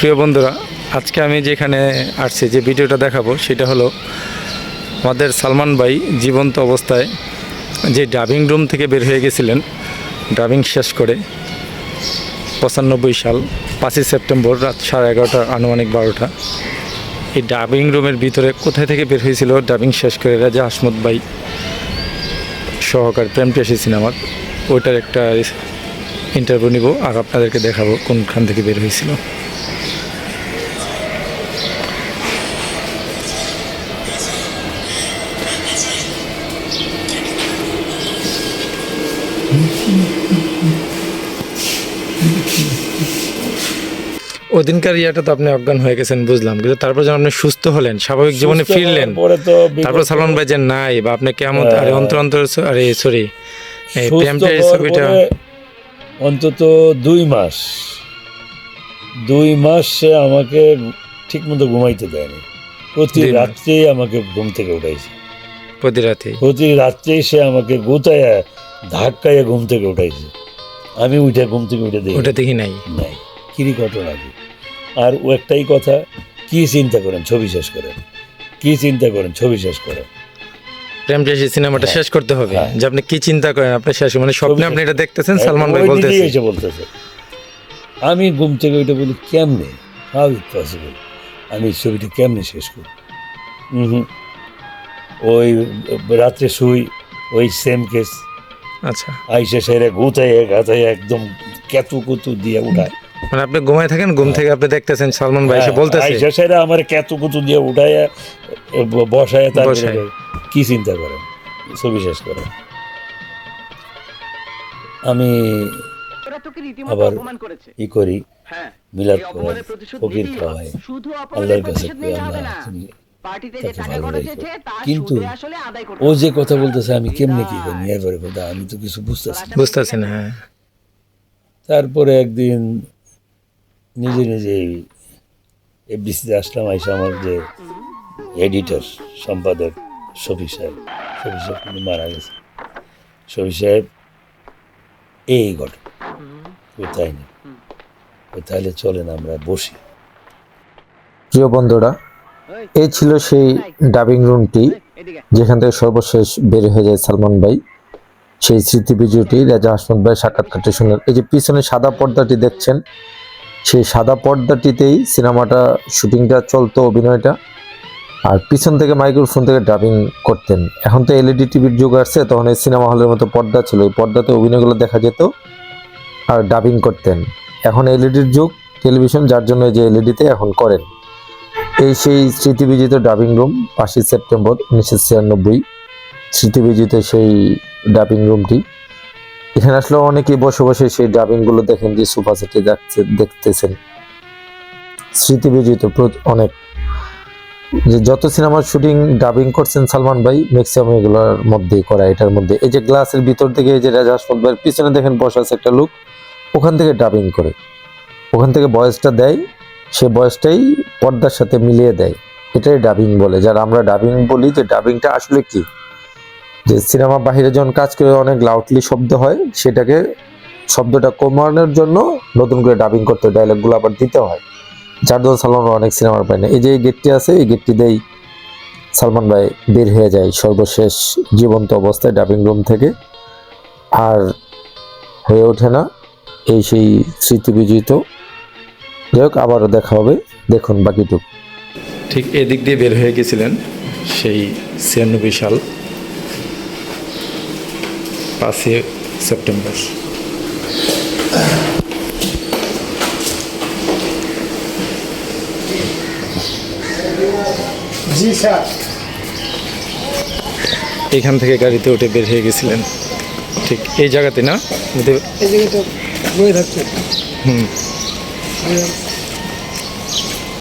প্রিয় বন্ধুরা, আজকে আমি যেখানে আসছি, যে ভিডিওটা দেখাবো, সেটা হলো আমাদের সালমান ভাই জীবন্ত অবস্থায় যে ডাবিং রুম থেকে বের হয়ে গেছিলেন ডাবিং শেষ করে পঁচানব্বই সাল, পাঁচই সেপ্টেম্বর রাত সাড়ে এগারোটা, আনুমানিক বারোটা। এই ডাবিং রুমের ভিতরে কোথায় থেকে বের হয়েছিল ডাবিং শেষ করে রাজা আসমত ভাই সহকার প্রেম পেশি সিনেমার, ওইটার একটা ইন্টারভিউ নিব আর আপনাদেরকে দেখাবো কোনখান থেকে বের হয়েছিল। ওদিনকার ইয়েটা তো আপনি অজ্ঞান হয়ে গেছেন বুঝলাম। কিন্তু তারপর যখন আপনি সুস্থ হলেন স্বাভাবিক জীবনে ফিরলেন তারপর সালমান ভাই যে নাই বা আপনি কেমন আরে অন্তর অন্তর আরে সরি এই ছবিটা অন্তত দুই মাস দুই মাস সে আমাকে ঠিক মতো ঘুমাইতে দেয়নি। প্রতি রাত্রেই আমাকে ঘুম থেকে উঠাইছে। প্রতি রাতে প্রতি রাত্রেই সে আমাকে গোতায় ধাক্কায় ঘুম থেকে উঠাইছে। আমি উঠে ঘুম থেকে উঠে দেখি ওটা দেখি নাই? নাই। কিরি ঘটনা কি? আর ও একটাই কথা কি চিন্তা করেন? ছবি শেষ করেন। কি চিন্তা করেন? ছবি শেষ করেন। প্রেম সিনেমাটা শেষ করতে হবে। হ্যাঁ। যে আপনি কি চিন্তা করেন? আপনি শেষ মানে স্বপ্নে আপনি এটা দেখতেছেন সালমান ভাই বলতেছে। এসে বলতেছে। আমি ঘুম থেকে ওইটা বলি কেমনে? হাউ ইট পসিবল আমি ছবিটা কেমনে শেষ করি হুম ওই রাত্রে শুই ওই সেম কেস আচ্ছা। আইসে সেরে গুতাই গাতাই একদম কেতু কুতু দিয়ে উঠায়। মানে আপনি ঘুমায় থাকেন ঘুম থেকে আপনি দেখতেছেন সালমান ভাই এসে বলতেছে। আইসা সেরে আমার কেতু কুতু দিয়ে উঠায় বসায়। তারপরে। কি চিন্তা করেন ছবি শেষ করেন আমি আবার ই করি হ্যাঁ মিলাদ করাই ফকির খাওয়াই। আল্লাহর কাছে কিন্তু ও যে কথা বলতেছে আমি কেমনে কি করি এবারে কথা আমি তো কিছু বুঝতেছি বুঝতেছি না। হ্যাঁ। তারপরে একদিন নিজে নিজে এফডিসিতে আসলাম, আইসা আমার যে এডিটর, সম্পাদক শফি সাহেব শফি সাহেব কিন্তু মারা গেছে। শফি সাহেব এই ঘটনা। তাই না? তাহলে চলেন আমরা বসি। প্রিয় বন্ধুরা, এই ছিল সেই ডাবিং রুমটি, যেখান থেকে সর্বশেষ বের হয়ে যায় সালমান ভাই। সেই স্মৃতি বিজয়টি রাজা হাসমত ভাই সাক্ষাৎকারটি শুনলেন। এই যে পিছনে সাদা পর্দাটি দেখছেন সেই সাদা পর্দাটিতেই সিনেমাটা শুটিংটা চলতো অভিনয়টা। আর পিছন থেকে মাইক্রোফোন থেকে ডাবিং করতেন। এখন তো এলইডি টিভির যুগ আসছে, তখন এই সিনেমা হলের মতো পর্দা ছিল। এই পর্দাতে অভিনয়গুলো দেখা যেত আর ডাবিং করতেন। এখন এলইডির যুগ, টেলিভিশন যার জন্য যে এলইডিতে এখন করেন। এই সেই স্মৃতিবিজিত ডাবিং রুম, পাঁচই সেপ্টেম্বর উনিশশো ছিয়ানব্বই। স্মৃতিবিজিত সেই ডাবিং রুমটি। এখানে আসলে অনেকেই বসে বসে সেই ডাবিংগুলো দেখেন যে সোফা সেটে যাচ্ছে, দেখতেছেন। স্মৃতিবিজিত প্র- অনেক। যে যত সিনেমার শুটিং ডাবিং করছেন সালমান ভাই ম্যাক্সিমাম এগুলোর মধ্যেই করা, এটার মধ্যে। এই যে গ্লাসের ভিতর থেকে এই যে রাজা হাসমত ভাইয়ের পিছনে দেখেন বসা আছে একটা লোক ওখান থেকে ডাবিং করে। ওখান থেকে বয়সটা দেয়, সে বয়সটাই পর্দার সাথে মিলিয়ে দেয়। এটাই ডাবিং বলে। যার আমরা ডাবিং বলি, যে ডাবিংটা আসলে কি? যে সিনেমা বাহিরে যখন কাজ করে অনেক লাউডলি শব্দ হয়, সেটাকে শব্দটা কমানোর জন্য নতুন করে ডাবিং করতে ডায়লগগুলো আবার দিতে হয়। যার জন্য সালমান অনেক সিনেমার পায় না এই যে এই গেটটি আছে, এই গেটটি দিয়েই সালমান ভাই বের হয়ে যায় সর্বশেষ জীবন্ত অবস্থায় ডাবিং রুম থেকে। আর হয়ে ওঠে না এই সেই স্মৃতি বিজিত। যাই হোক, আবারও দেখা হবে। দেখুন বাকিটুক। ঠিক এদিক দিয়ে বের হয়ে গেছিলেন সেই ছিয়ানব্বই সাল। পাঁচই সেপ্টেম্বর জি স্যার। এখান থেকে গাড়িতে উঠে বের হয়ে গেছিলেন। ঠিক এই জায়গাতে না? এই জায়গাটা বয়ে থাকছে। হুম।